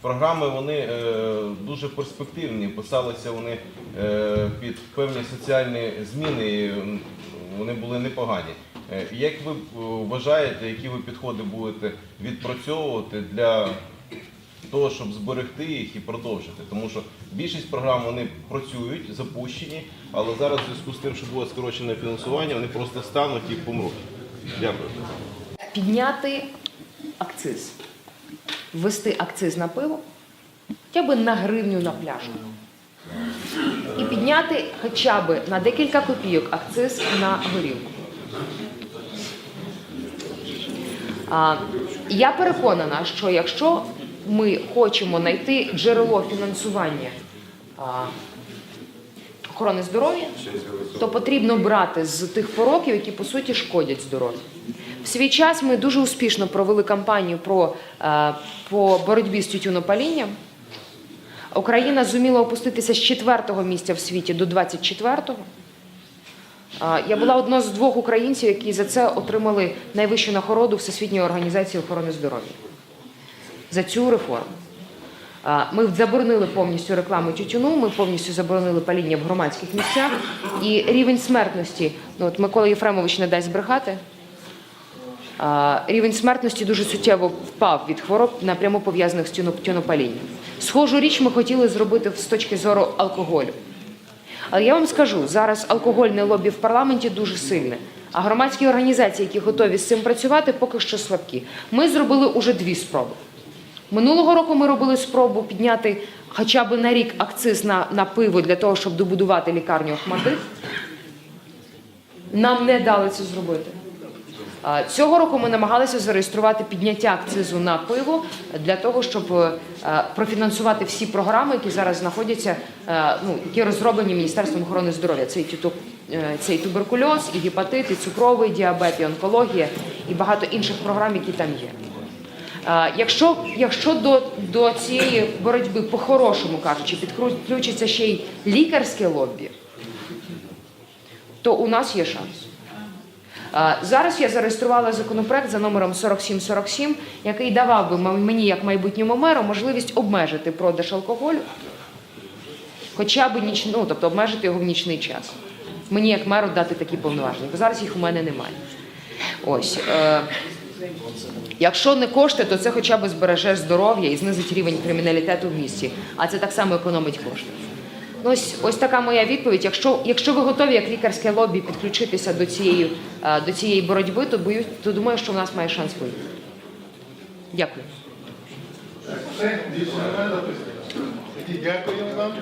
програми вони е, дуже перспективні. Писалися вони е, під певні соціальні зміни. і, Вони були непогані. Е, Як ви вважаєте, які ви підходи будете відпрацьовувати для того, щоб зберегти їх і продовжити? Тому що більшість програм вони працюють, запущені, але зараз в зв'язку з тим, що було скорочене фінансування, вони просто стануть і помруть. Дякую. підняти акциз, ввести акциз на пиво, хоча б на гривню на пляшку. І підняти хоча б на декілька копійок акциз на горілку. А, я переконана, що якщо ми хочемо знайти джерело фінансування а, охорони здоров'я, то потрібно брати з тих пороків, які по суті шкодять здоров'ю. В свій час ми дуже успішно провели кампанію про, е, по боротьбі з тютюнопалінням. Україна зуміла опуститися з четвертого місця в світі до 24-го. Е, Я була одна з двох українців, які за це отримали найвищу нагороду Всесвітньої організації охорони здоров'я за цю реформу. Ми заборонили повністю рекламу тютюну, ми повністю заборонили паління в громадських місцях. І рівень смертності, ну от Микола Єфремович не дасть збрехати. Рівень смертності дуже суттєво впав від хвороб, напряму пов'язаних з тюно- тютюнопалінням. Схожу річ ми хотіли зробити з точки зору алкоголю. Але я вам скажу, зараз алкогольне лобі в парламенті дуже сильне, а громадські організації, які готові з цим працювати, поки що слабкі. Ми зробили уже дві спроби. Минулого року ми робили спробу підняти хоча б на рік акциз на, на пиво для того, щоб добудувати лікарню Охмадит. Нам не дали це зробити. Цього року ми намагалися зареєструвати підняття акцизу на пиво для того, щоб е, профінансувати всі програми, які зараз знаходяться, е, ну які розроблені Міністерством охорони здоров'я. Це і тюту- е, це і туберкульоз, і гепатит, і цукровий діабет, і онкологія, і багато інших програм, які там є. Якщо, якщо до, до цієї боротьби, по-хорошому кажучи, підключиться ще й лікарське лобі, то у нас є шанс. Зараз я зареєструвала законопроект за номером 4747, який давав би мені, як майбутньому меру, можливість обмежити продаж алкоголю, хоча б ніч, ну, тобто обмежити його в нічний час. Мені, як меру, дати такі повноваження, бо зараз їх у мене немає. Ось. Е, Якщо не кошти, то це хоча б збереже здоров'я і знизить рівень криміналітету в місті, а це так само економить кошти. Ось, ось така моя відповідь. Якщо, якщо ви готові як лікарське лобі підключитися до цієї, е, до цієї боротьби, то боюсь, то думаю, що в нас має шанс вийти. Дякую. Дякую вам.